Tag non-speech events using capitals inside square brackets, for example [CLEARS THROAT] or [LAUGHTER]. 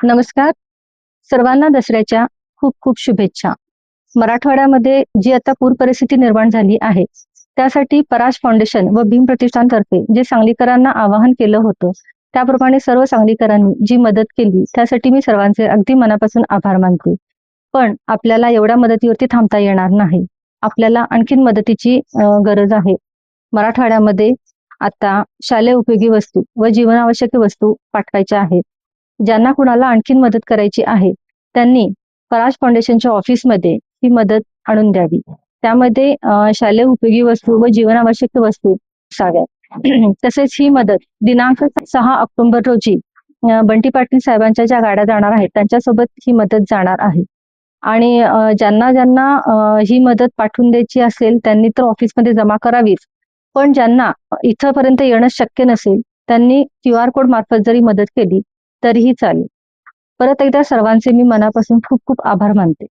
नमस्कार. सर्वांना दसऱ्याच्या खूप खूप शुभेच्छा. मराठवाड्यामध्ये जी आता पूर परिस्थिती निर्माण झाली आहे त्यासाठी पराश फाउंडेशन व भीम प्रतिष्ठानतर्फे जे सांगलीकरांना आवाहन केलं होतं त्याप्रमाणे सर्व सांगलीकरांनी जी मदत केली त्यासाठी मी सर्वांचे अगदी मनापासून आभार मानते. पण आपल्याला एवढ्या मदतीवरती थांबता येणार नाही. आपल्याला आणखीन मदतीची गरज आहे. मराठवाड्यामध्ये आता शालेय उपयोगी वस्तू व जीवनावश्यक वस्तू पाठवायच्या आहेत. ज्यांना कुणाला आणखीन मदत करायची आहे त्यांनी पराश फाउंडेशनच्या ऑफिसमध्ये ही मदत आणून द्यावी. त्यामध्ये शालेय उपयोगी वस्तू व जीवनावश्यक वस्तू असाव्या [CLEARS THROAT] तसेच ही मदत दिनांक सहा ऑक्टोबर रोजी बंटी पाटील साहेबांच्या ज्या गाड्या जाणार आहेत त्यांच्यासोबत ही मदत जाणार आहे. आणि ज्यांना ज्यांना ही मदत पाठवून द्यायची असेल त्यांनी तर ऑफिसमध्ये जमा करावीच. पण ज्यांना इथंपर्यंत येणं शक्य नसेल त्यांनी क्यू आर कोड मार्फत जरी मदत केली तरीही चालेल. परत एकदा सर्वांचे मी मनापासून खूप खूप आभार मानते.